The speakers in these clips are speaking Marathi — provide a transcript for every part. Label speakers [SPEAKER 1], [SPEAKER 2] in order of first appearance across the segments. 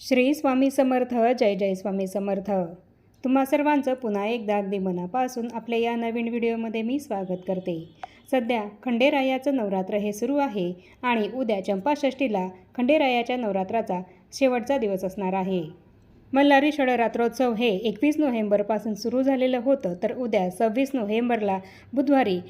[SPEAKER 1] श्री स्वामी समर्थ जय जय स्वामी समर्थ. तुम्हा सर्वांचं पुन्हा एकदा अगदी मनापासून आपल्या या नवीन व्हिडिओमध्ये मी स्वागत करते. सध्या खंडेरायाचं नवरात्र हे सुरू आहे आणि उद्या चंपाषष्ठीला खंडेरायाच्या नवरात्राचा शेवटचा दिवस असणार आहे. मल्हारी षडरात्रोत्सव हे एकवीस नोव्हेंबरपासून सुरू झालेलं होतं तर उद्या सव्वीस नोव्हेंबरला बुधवारी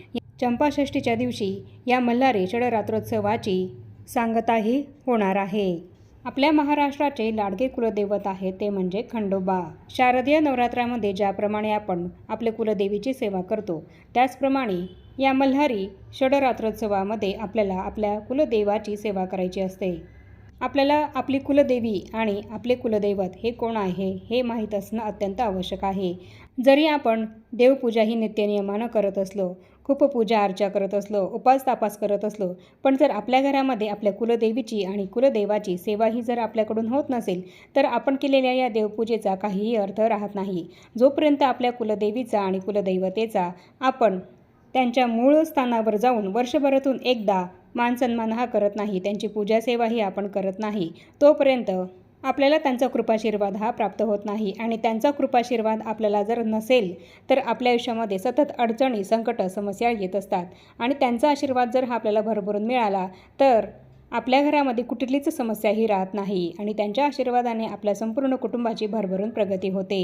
[SPEAKER 1] चंपाषष्ठीच्या दिवशी या मल्हारी षडरात्रोत्सवाची सांगताही होणार आहे. आपल्या महाराष्ट्राचे लाडके कुलदैवत आहे ते म्हणजे खंडोबा. शारदीय नवरात्रामध्ये ज्याप्रमाणे आपण आपल्या कुलदेवीची सेवा करतो त्याचप्रमाणे या मल्हारी षडरात्रोत्सवामध्ये आपल्याला आपल्या कुलदेवाची सेवा करायची असते. आपल्याला आपली कुलदेवी आणि आपले कुलदैवत हे कोण आहे हे माहीत असणं अत्यंत आवश्यक आहे. जरी आपण देवपूजा ही नित्यनियमानं करत असलो खूप पूजा अर्चा करत असलो उपास तापास करत असलो पण जर आपल्या घरामध्ये आपल्या कुलदेवीची आणि कुलदेवाची सेवा ही जर आपल्याकडून होत नसेल तर आपण केलेल्या या देवपूजेचा काहीही अर्थ राहत नाही. जोपर्यंत आपल्या कुलदेवीचा आणि कुलदैवतेचा आपण त्यांच्या मूळ स्थानावर जाऊन वर्षभरातून एकदा मानसन्मान हा करत नाही त्यांची पूजासेवाही आपण करत नाही तोपर्यंत आपल्याला त्यांचा कृपाशीर्वाद हा प्राप्त होत नाही आणि त्यांचा कृपाशीर्वाद आपल्याला जर नसेल तर आपल्या आयुष्यामध्ये सतत अडचणी संकट समस्या येत असतात. आणि त्यांचा आशीर्वाद जर हा आपल्याला भरभरून मिळाला तर आपल्या घरामध्ये कुठलीच समस्याही राहत नाही आणि त्यांच्या आशीर्वादाने आपल्या संपूर्ण कुटुंबाची भरभरून प्रगती होते.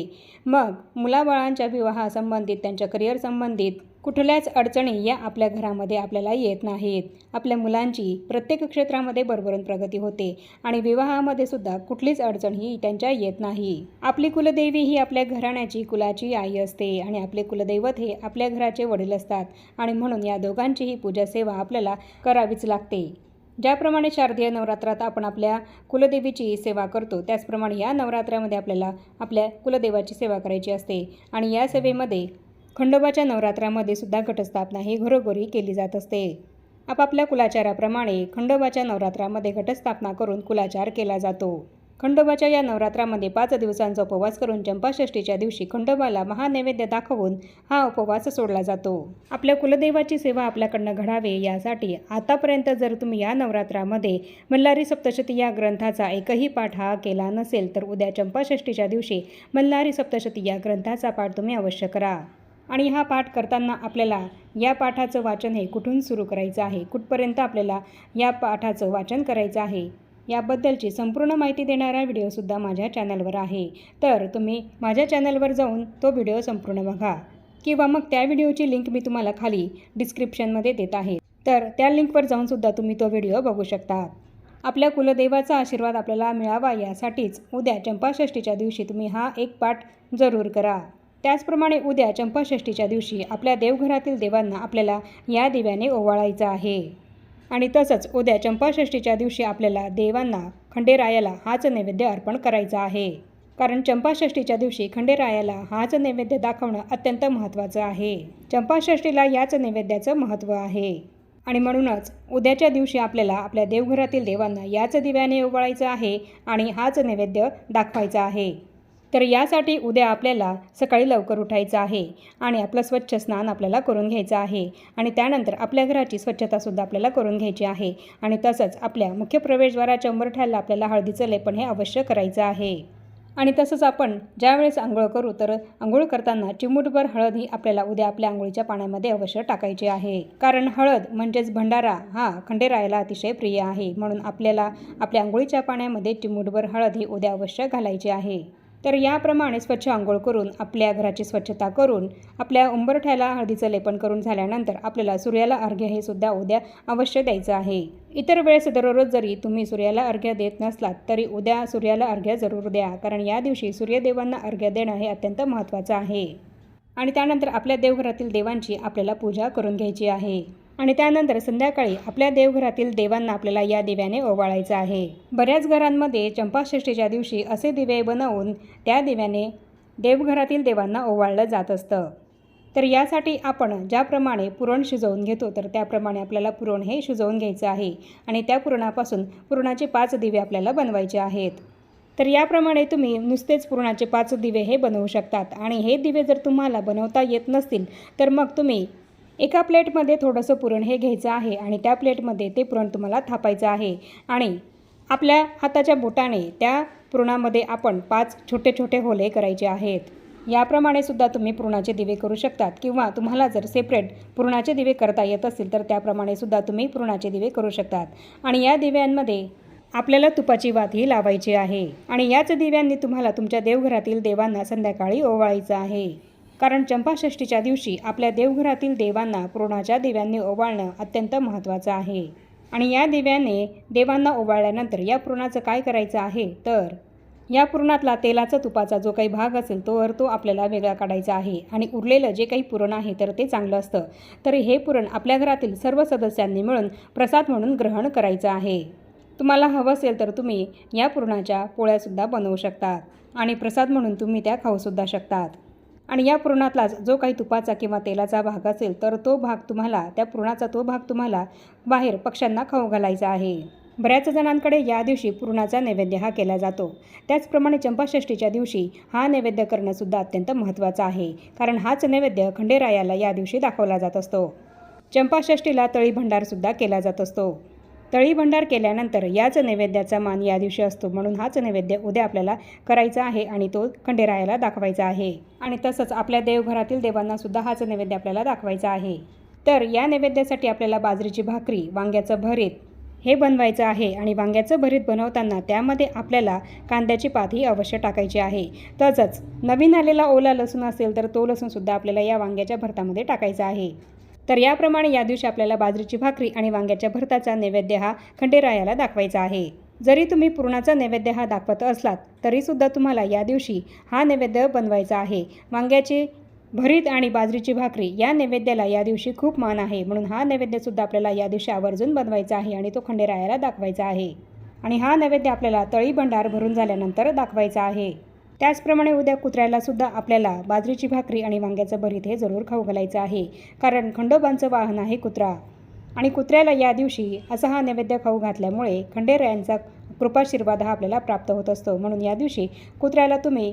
[SPEAKER 1] मग मुलाबाळांच्या विवाहासंबंधित त्यांच्या करिअर संबंधित कुठल्याच अडचणी या आपल्या घरामध्ये आपल्याला येत नाहीत. आपल्या मुलांची प्रत्येक क्षेत्रामध्ये भरभरून प्रगती होते आणि विवाहामध्ये सुद्धा कुठलीच अडचण ही त्यांच्या येत नाही. आपली कुलदेवी ही आपल्या घराण्याची कुलाची आई असते आणि आपले कुलदैवत हे आपल्या घराचे वडील असतात आणि म्हणून या दोघांचीही पूजा सेवा आपल्याला करावीच लागते. ज्याप्रमाणे शारदीय नवरात्रात आपण आपल्या कुलदेवीची सेवा करतो त्याचप्रमाणे या नवरात्रामध्ये आपल्याला आपल्या कुलदेवाची सेवा करायची असते आणि या सेवेमध्ये खंडोबाच्या नवरात्रामध्ये सुद्धा घटस्थापना ही घरोघरी केली जात असते. आपापल्या कुलाचाराप्रमाणे खंडोबाच्या नवरात्रामध्ये घटस्थापना करून कुलाचार केला जातो. खंडोबाच्या या नवरात्रामध्ये पाच दिवसांचा उपवास करून चंपाषष्ठीच्या दिवशी खंडोबाला महानैवेद्य दाखवून हा उपवास सोडला जातो. आपल्या कुलदेवाची सेवा आपल्याकडनं घडावे यासाठी आतापर्यंत जर तुम्ही या नवरात्रामध्ये मल्हारी सप्तशती या ग्रंथाचा एकही पाठ हा केला नसेल तर उद्या चंपाषष्ठीच्या दिवशी मल्हारी सप्तशती या ग्रंथाचा पाठ तुम्ही अवश्य करा. आणि हा पाठ करताना आपल्याला या पाठाचं वाचन हे कुठून सुरू करायचं आहे? कुठपर्यंत आपल्याला या पाठाचं वाचन करायचं आहे? याबद्दलची संपूर्ण माहिती देणारा व्हिडिओसुद्धा माझ्या चॅनलवर आहे. तर तुम्ही माझ्या चॅनलवर जाऊन तो व्हिडिओ संपूर्ण बघा. किंवा मग त्या व्हिडिओची लिंक मी तुम्हाला खाली डिस्क्रिप्शनमध्ये देत आहे. तर त्या लिंकवर जाऊनसुद्धा तुम्ही तो व्हिडिओ बघू शकता. आपल्या कुलदेवाचा आशीर्वाद आपल्याला मिळावा यासाठीच उद्या चंपाषष्ठीच्या दिवशी तुम्ही हा एक पाठ जरूर करा. त्याचप्रमाणे उद्या चंपाषष्ठीच्या दिवशी आपल्या देवघरातील देवांना आपल्याला या दिव्याने ओवाळायचं आहे. आणि तसंच उद्या चंपाषष्ठीच्या दिवशी आपल्याला देवांना खंडेरायाला हाच नैवेद्य अर्पण करायचा आहे. कारण चंपाषष्ठीच्या दिवशी खंडेरायाला हाच नैवेद्य दाखवणं अत्यंत महत्त्वाचं आहे. चंपाषष्ठीला याच नैवेद्याचं महत्त्व आहे. आणि म्हणूनच उद्याच्या दिवशी आपल्याला आपल्या देवघरातील देवांना याच दिव्याने ओवाळायचं आहे आणि हाच नैवेद्य दाखवायचा आहे. तर यासाठी उद्या आपल्याला सकाळी लवकर उठायचं आहे आणि आपलं स्वच्छ स्नान आपल्याला करून घ्यायचं आहे. आणि त्यानंतर आपल्या घराची स्वच्छतासुद्धा आपल्याला करून घ्यायची आहे. आणि तसंच आपल्या मुख्य प्रवेशद्वाराच्या उंबरठ्याला आपल्याला हळदीचं लेपन हे अवश्य करायचं आहे. आणि तसंच आपण ज्यावेळेस आंघोळ करू तर आंघोळ करताना चिमूटभर हळद ही आपल्याला उद्या आपल्या आंघोळीच्या पाण्यामध्ये अवश्य टाकायची आहे. कारण हळद म्हणजेच भंडारा हा खंडेरायाला अतिशय प्रिय आहे. म्हणून आपल्याला आपल्या आंघोळीच्या पाण्यामध्ये चिमूटभर हळद ही उद्या अवश्य घालायची आहे. तर याप्रमाणे स्वच्छ आंघोळ करून आपल्या घराची स्वच्छता करून आपल्या उंबरठ्याला हळदीचं लेपन करून झाल्यानंतर आपल्याला सूर्याला अर्घ्य हे सुद्धा उद्या अवश्य द्यायचं आहे. इतर वेळेस दररोज जरी तुम्ही सूर्याला अर्घ्य देत नसलात तरी उद्या सूर्याला अर्घ्य जरूर द्या कारण या दिवशी सूर्यदेवांना अर्घ्य देणं हे अत्यंत महत्त्वाचं आहे. आणि त्यानंतर आपल्या देवघरातील देवांची आपल्याला पूजा करून घ्यायची आहे. आणि त्यानंतर संध्याकाळी आपल्या देवघरातील देवांना आपल्याला या दिव्याने ओवाळायचं आहे. बऱ्याच घरांमध्ये चंपाषष्ठीच्या दिवशी असे दिवे बनवून त्या दिव्याने देवघरातील देवांना ओवाळलं जात असतं. तर यासाठी आपण ज्याप्रमाणे पुरण शिजवून घेतो तर त्याप्रमाणे आपल्याला पुरण हे शिजवून घ्यायचं आहे आणि त्या पुरणापासून पुरणाचे पाच दिवे आपल्याला बनवायचे आहेत. तर याप्रमाणे तुम्ही नुसतेच पुरणाचे पाच दिवे हे बनवू शकतात आणि हे दिवे जर तुम्हाला बनवता येत नसतील तर मग तुम्ही एका प्लेटमध्ये थोडंसं पुरण हे घ्यायचं आहे आणि त्या प्लेटमध्ये ते पुरण तुम्हाला थापायचं आहे. आणि आपल्या हाताच्या बोटाने त्या पुरणामध्ये आपण पाच छोटे छोटे होले करायचे आहेत. याप्रमाणे सुद्धा तुम्ही पुरणाचे दिवे करू शकतात किंवा तुम्हाला जर सेपरेट पुरणाचे दिवे करता येत असतील तर त्याप्रमाणे सुद्धा तुम्ही पुरणाचे दिवे करू शकतात. आणि या दिव्यांमध्ये आपल्याला तुपाची वाती लावायची आहे. आणि याच दिव्यांनी तुम्हाला तुमच्या देवघरातील देवांना संध्याकाळी ओवाळायचं आहे. कारण चंपाषष्ठीच्या दिवशी आपल्या देवघरातील देवांना पुरणाच्या दिव्यांनी ओवाळणं अत्यंत महत्त्वाचं आहे. आणि या दिव्याने देवांना ओवाळल्यानंतर या पुरणाचं काय करायचं आहे? तर या पुरणातला तेलाचा तुपाचा जो काही भाग असेल तोवर तो आपल्याला वेगळा काढायचा आहे. आणि उरलेलं जे काही पुरण आहे तर ते चांगलं असतं. तर हे पुरण आपल्या घरातील सर्व सदस्यांनी मिळून प्रसाद म्हणून ग्रहण करायचं आहे. तुम्हाला हवं असेल तर तुम्ही या पुरणाच्या पोळ्यासुद्धा बनवू शकतात. आणि प्रसाद म्हणून तुम्ही त्या खाऊसुद्धा शकतात. आणि या पुरणातला जो काही तुपाचा किंवा तेलाचा भाग असेल तर तो भाग तुम्हाला त्या पुरणाचा तो भाग तुम्हाला बाहेर पक्ष्यांना खाऊ घालायचा आहे. बऱ्याच जणांकडे या दिवशी पुरणाचा नैवेद्य हा केला जातो. त्याचप्रमाणे चंपाषष्टीच्या दिवशी हा नैवेद्य करणंसुद्धा अत्यंत महत्त्वाचं आहे कारण हाच नैवेद्य खंडेरायाला या दिवशी दाखवला जात असतो. चंपाषष्टीला तळी भंडारसुद्धा केला जात असतो. तळी भंडार केल्यानंतर याच नैवेद्याचा मान या दिवशी असतो. म्हणून हाच नैवेद्य उद्या आपल्याला करायचा आहे आणि तो खंडेरायाला दाखवायचा आहे. आणि तसंच आपल्या देवघरातील देवांना सुद्धा हाच नैवेद्य आपल्याला दाखवायचा आहे. तर या नैवेद्यासाठी आपल्याला बाजरीची भाकरी वांग्याचं भरीत हे बनवायचं आहे. आणि वांग्याचं भरीत बनवताना त्यामध्ये आपल्याला कांद्याची पात ही अवश्य टाकायची आहे. तसंच नवीन आलेला ओला लसूण असेल तर तो लसूणसुद्धा आपल्याला या वांग्याच्या भरतामध्ये टाकायचा आहे. तर याप्रमाणे या दिवशी आपल्याला बाजरीची भाकरी आणि वांग्याच्या भरताचा नैवेद्य हा खंडेरायाला दाखवायचा आहे. जरी तुम्ही पुरणाचा नैवेद्य हा दाखवत असलात तरीसुद्धा तुम्हाला या दिवशी हा नैवेद्य बनवायचा आहे. वांग्याचे भरीत आणि बाजरीची भाकरी या नैवेद्याला या दिवशी खूप मान आहे. म्हणून हा नैवेद्यसुद्धा आपल्याला या दिवशी आवर्जून बनवायचा आहे आणि तो खंडेरायाला दाखवायचा आहे. आणि हा नैवेद्य आपल्याला तळी भंडार भरून झाल्यानंतर दाखवायचा आहे. त्याचप्रमाणे उद्या कुत्र्याला सुद्धा आपल्याला बाजरीची भाकरी आणि वांग्याचं भरीत हे जरूर खाऊ घालायचं आहे कारण खंडोबांचं वाहन आहे कुत्रा. आणि कुत्र्याला या दिवशी असा हा नैवेद्य खाऊ घातल्यामुळे खंडेरायांचा कृपाशीर्वाद हा आपल्याला प्राप्त होत असतो. म्हणून या दिवशी कुत्र्याला तुम्ही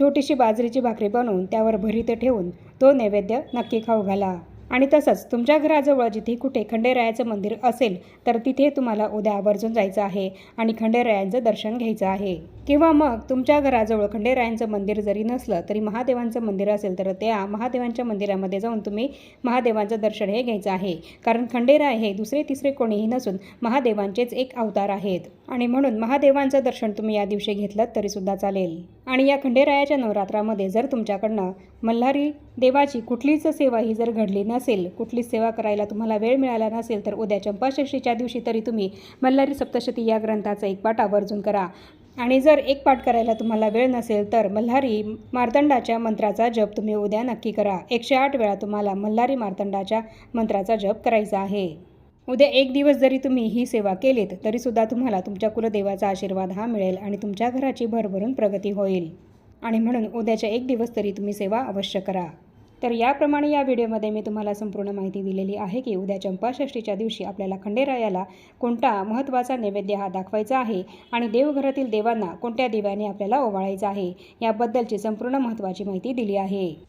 [SPEAKER 1] छोटीशी बाजरीची भाकरी बनवून त्यावर भरीत ठेवून तो नैवेद्य नक्की खाऊ घाला. आणि तसंच तुमच्या घराजवळ जिथे कुठे खंडेरायाचं मंदिर असेल तर तिथे तुम्हाला उद्या आवर्जून जायचं आहे आणि खंडेरायांचं दर्शन घ्यायचं आहे. किंवा मग तुमच्या घराजवळ खंडेरायांचं मंदिर जरी नसलं तरी महादेवांचं मंदिर असेल तर त्या महादेवांच्या मंदिरामध्ये जाऊन तुम्ही महादेवांचं दर्शन हे घ्यायचं आहे. कारण खंडेराय हे दुसरे तिसरे कोणीही नसून महादेवांचेच एक अवतार आहेत. आणि म्हणून महादेवांचं दर्शन तुम्ही या दिवशी घेतलं तरीसुद्धा चालेल. आणि या खंडेरायाच्या नवरात्रामध्ये जर तुमच्याकडनं मल्हारी देवाची कुठलीच सेवा ही जर घडली नसेल कुठलीच सेवा करायला तुम्हाला वेळ मिळाला नसेल तर उद्या चंपाषष्ठीच्या दिवशी तरी तुम्ही मल्हारी सप्तशती या ग्रंथाचा एक पाठ आवर्जून करा. आणि जर एक पाठ करायला तुम्हाला वेळ नसेल तर मल्हारी मार्तंडाच्या मंत्राचा जप तुम्ही उद्या नक्की करा. एकशे आठ वेळा तुम्हाला मल्हारी मार्तंडाच्या मंत्राचा जप करायचा आहे. उद्या एक दिवस जरी तुम्ही ही सेवा केलीत तरीसुद्धा तुम्हाला तुमच्या कुलदेवाचा आशीर्वाद हा मिळेल आणि तुमच्या घराची भरभरून प्रगती होईल. आणि म्हणून उद्याच्या एक दिवस तरी तुम्ही सेवा अवश्य करा. तर याप्रमाणे या व्हिडिओमध्ये मी तुम्हाला संपूर्ण माहिती दिलेली आहे की उद्या चंपाषष्टीच्या दिवशी आपल्याला खंडेरायाला कोणता महत्त्वाचा नैवेद्य हा दाखवायचा आहे आणि देवघरातील देवांना कोणत्या दिव्याने आपल्याला ओवाळायचं आहे याबद्दलची संपूर्ण महत्त्वाची माहिती दिली आहे.